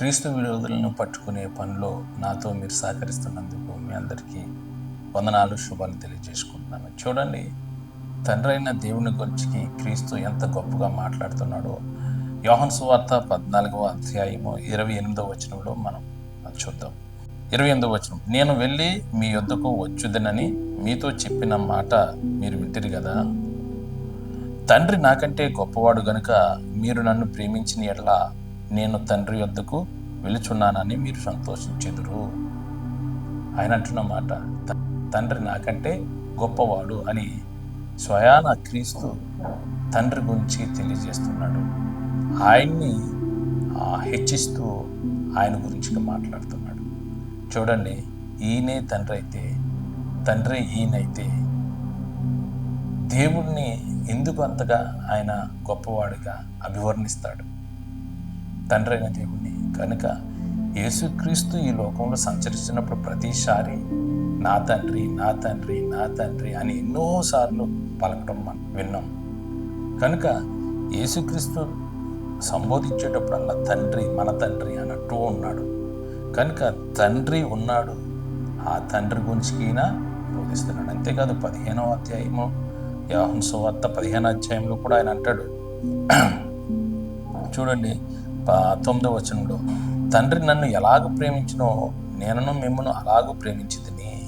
క్రీస్తు విరోధులను పట్టుకునే పనిలో నాతో మీరు సహకరిస్తున్నందుకు మీ అందరికీ వందనాలు శుభాలు తెలియజేసుకుంటున్నాను. చూడండి తండ్రి అయిన దేవుని గురించి క్రీస్తు ఎంత గొప్పగా మాట్లాడుతున్నాడో. యోహన్ సువార్త పద్నాలుగవ అధ్యాయము ఇరవై ఎనిమిదవ వచనంలో మనం చూద్దాం. ఇరవై ఎనిమిదవ వచనం నేను వెళ్ళి మీ యొద్దకు వచ్చుదనని మీతో చెప్పిన మాట మీరు వింటిరి కదా తండ్రి నాకంటే గొప్పవాడు గనుక మీరు నన్ను ప్రేమించిన ఎట్లా నేను తండ్రి యొద్దకు వెలుచున్నానని మీరు సంతోషించెదురు. ఆయన అంటున్న మాట తండ్రి నాకంటే గొప్పవాడు అని స్వయాన క్రీస్తు తండ్రి గురించి తెలియజేస్తున్నాడు. ఆయన్ని హెచ్చిస్తూ ఆయన గురించి మాట్లాడుతున్నాడు. చూడండి ఈయనే తండ్రి అయితే తండ్రి ఈయనైతే దేవుణ్ణి ఎందుకు అంతగా ఆయన గొప్పవాడిగా అభివర్ణిస్తాడు? తండ్రి అయిన దేవుణ్ణి. కనుక యేసుక్రీస్తు ఈ లోకంలో సంచరిస్తున్నప్పుడు ప్రతిసారి నా తండ్రి నా తండ్రి నా తండ్రి అని ఎన్నోసార్లు పలకడం మనం విన్నాం. కనుక యేసుక్రీస్తు సంబోధించేటప్పుడల్లా తండ్రి మన తండ్రి అన్నట్టు ఉన్నాడు. కనుక తండ్రి ఉన్నాడు ఆ తండ్రి గురించి ఈయన బోధిస్తున్నాడు. అంతేకాదు పదిహేనవ అధ్యాయము యాహంసవార్త సువార్త పదిహేను అధ్యాయంలో కూడా ఆయన అంటాడు. చూడండి ప- తొమ్మిదవ వచనంలో తండ్రి నన్ను ఎలాగ ప్రేమించునో నేనను మిమ్మల్ని అలాగూ ప్రేమించితిని.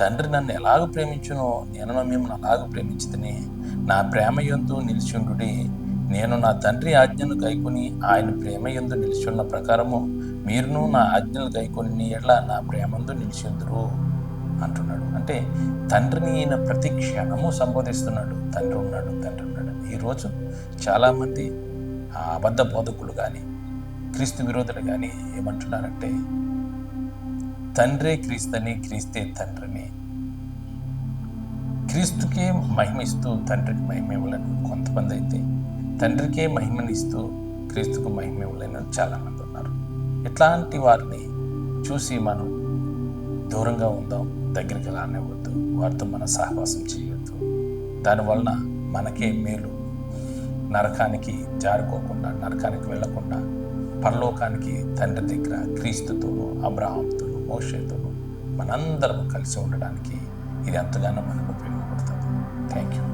తండ్రి నన్ను ఎలాగ ప్రేమించునో నేనను మిమ్మల్ని అలాగ ప్రేమించితిని. నా ప్రేమ ఎందు నిలిచిండుడి. నేను నా తండ్రి ఆజ్ఞను గైకొని ఆయన ప్రేమ ఎందు నిలిచున్న ప్రకారము మీరును నా ఆజ్ఞలు గైకొని ఎట్లా నా ప్రేమందు నిలిచిందురు. అంటున్నాడు. అంటే తండ్రిని ఈయన ప్రతి క్షణము సంబోధిస్తున్నాడు. తండ్రి ఉన్నాడు తండ్రి ఉన్నాడు. ఈరోజు చాలామంది ఆ అబద్ధ బోధకులు కానీ క్రీస్తు విరోధులు కానీ ఏమంటున్నారంటే తండ్రే క్రీస్తని క్రీస్తే తండ్రిని. క్రీస్తుకే మహిమిస్తూ తండ్రికి మహిమ ఇవ్వలేని. కొంతమంది అయితే తండ్రికే మహిమనిస్తూ క్రీస్తుకు మహిమ ఇవ్వలేని చాలామంది ఉన్నారు. ఇట్లాంటి వారిని చూసి మనం దూరంగా ఉందాం దగ్గరికి రానివ్వద్దు వారితో మనం సహవాసం చేయొద్దు. దానివలన మనకే మేలు. నరకానికి జారుకోకుండా నరకానికి వెళ్ళకుండా పరలోకానికి తండ్రి దగ్గర క్రీస్తుతోనూ అబ్రహాంతోనూ మోషేతోనూ మనందరం కలిసి ఉండడానికి ఇది ఎంతగానో మనకు ఉపయోగపడుతుంది. Thank you